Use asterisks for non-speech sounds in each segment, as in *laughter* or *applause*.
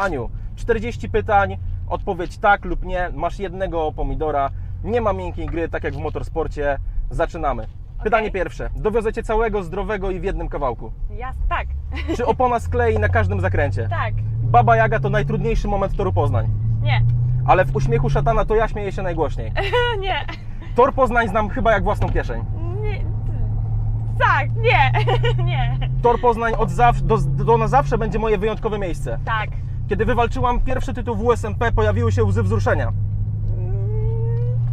Aniu, 40 pytań, odpowiedź tak lub nie, masz jednego pomidora, nie ma miękkiej gry, tak jak w motorsporcie. Zaczynamy. Pytanie Okej. pierwsze. Dowiozecie całego, zdrowego i w jednym kawałku. Jas, tak, Czy opona sklei na każdym zakręcie? tak, Baba Jaga to najtrudniejszy moment toru Poznań. nie, Ale w uśmiechu szatana to ja śmieję się najgłośniej. *laughs* nie, Tor Poznań znam chyba jak własną kieszeń. nie, tak, nie, *laughs* nie, Tor Poznań od zawsze, do, do na zawsze będzie moje wyjątkowe miejsce. tak, Kiedy wywalczyłam pierwszy tytuł w USMP, pojawiły się łzy wzruszenia. Mm,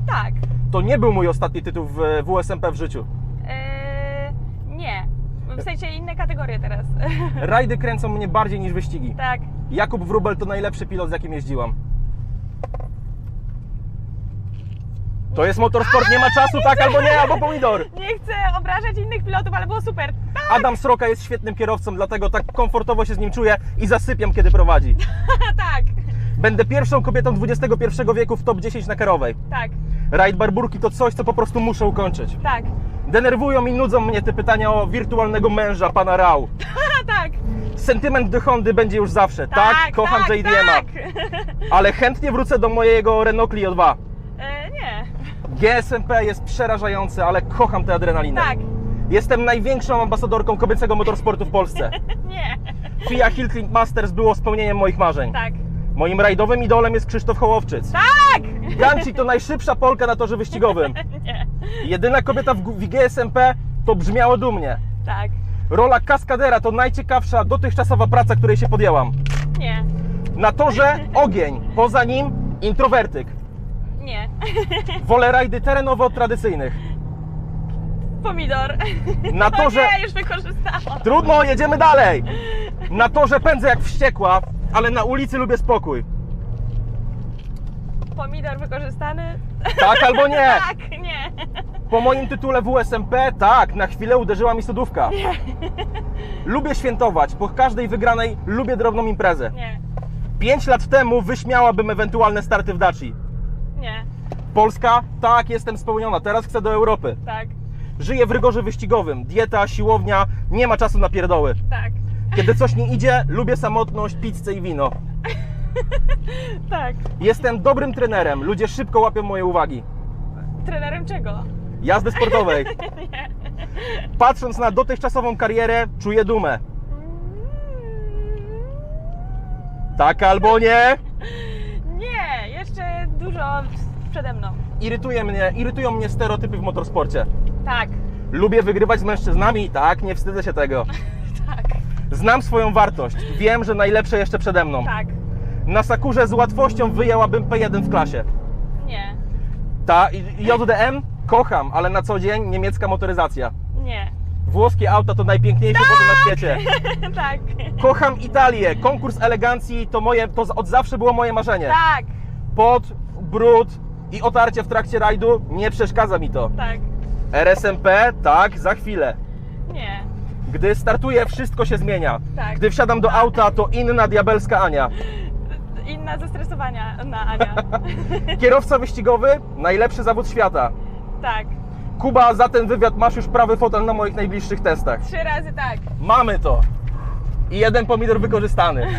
tak, To nie był mój ostatni tytuł w, w USMP w życiu. Eee, nie, w sensie inne kategorie teraz, *laughs* Rajdy kręcą mnie bardziej niż wyścigi. tak, Jakub Wrubel to najlepszy pilot, z jakim jeździłam. To jest motorsport, nie ma czasu, tak albo nie, albo pomidor. nie chcę obrażać innych pilotów, ale było super, tak, Adam Sroka jest świetnym kierowcą, dlatego tak komfortowo się z nim czuję i zasypiam, kiedy prowadzi. *laughs* tak, Będę pierwszą kobietą XXI wieku w top 10 na karowej. tak, Rajd Barburki to coś, co po prostu muszę ukończyć. tak, Denerwują i nudzą mnie te pytania o wirtualnego męża, pana Rał. *laughs* tak, Sentyment do Hondy będzie już zawsze. Tak, kocham tak, JDM-a. tak. *laughs* Ale chętnie wrócę do mojego Renault Clio 2. GSMP jest przerażający, ale kocham tę adrenalinę. tak, Jestem największą ambasadorką kobiecego motorsportu w Polsce. *laughs* nie, FIA Hill Climb Masters było spełnieniem moich marzeń. tak, Moim rajdowym idolem jest Krzysztof Hołowczyc. tak, Ganci to najszybsza Polka na torze wyścigowym. *laughs* nie, Jedyna kobieta w, w GSMP to brzmiało dumnie. tak, Rola kaskadera to najciekawsza dotychczasowa praca, której się podjęłam. nie, Na torze ogień, poza nim introwertyk. Nie, Wolę rajdy terenowe od tradycyjnych. pomidor, Na torze... *laughs* nie, już wykorzystałam, Trudno, jedziemy dalej. Na torze pędzę jak wściekła, ale na ulicy lubię spokój. pomidor wykorzystany, Tak albo *laughs* nie? tak, nie, Po moim tytule w USMP, tak, na chwilę uderzyła mi sodówka. Lubię świętować, po każdej wygranej lubię drobną imprezę. nie, Pięć lat temu wyśmiałabym ewentualne starty w Daci. Nie, Polska, tak, jestem spełniona, teraz chcę do Europy. tak, Żyję w rygorze wyścigowym, dieta, siłownia, nie ma czasu na pierdoły. tak, Kiedy coś nie idzie, lubię samotność, pizzę i wino. *laughs* tak. Jestem dobrym trenerem, ludzie szybko łapią moje uwagi. Trenerem czego? Jazdy sportowej. *laughs* Nie. Patrząc na dotychczasową karierę, czuję dumę. Tak albo nie? *laughs* przede mną. Irytuje mnie, irytują mnie stereotypy w motorsporcie. Tak, Lubię wygrywać z mężczyznami, tak, nie wstydzę się tego. *laughs* tak, Znam swoją wartość, wiem, że najlepsze jeszcze przede mną. tak, Na Sakurze z łatwością wyjęłabym P1 w klasie. nie, Ta i- JDM kocham, ale na co dzień niemiecka motoryzacja. nie, Włoskie auta to najpiękniejsze wozy na świecie. *laughs* tak, Kocham Italię. Konkurs elegancji to moje, to od zawsze było moje marzenie. tak, Pot, brud i otarcie w trakcie rajdu nie przeszkadza mi to. tak, RSMP, tak, za chwilę. nie, Gdy startuję, wszystko się zmienia. Tak. Gdy wsiadam do auta, to inna diabelska Ania. inna zestresowania na Ania. *laughs* Kierowca wyścigowy, najlepszy zawód świata. Tak, Kuba, za ten wywiad masz już prawy fotel na moich najbliższych testach. trzy razy tak. Mamy to. I jeden pomidor wykorzystany. *laughs*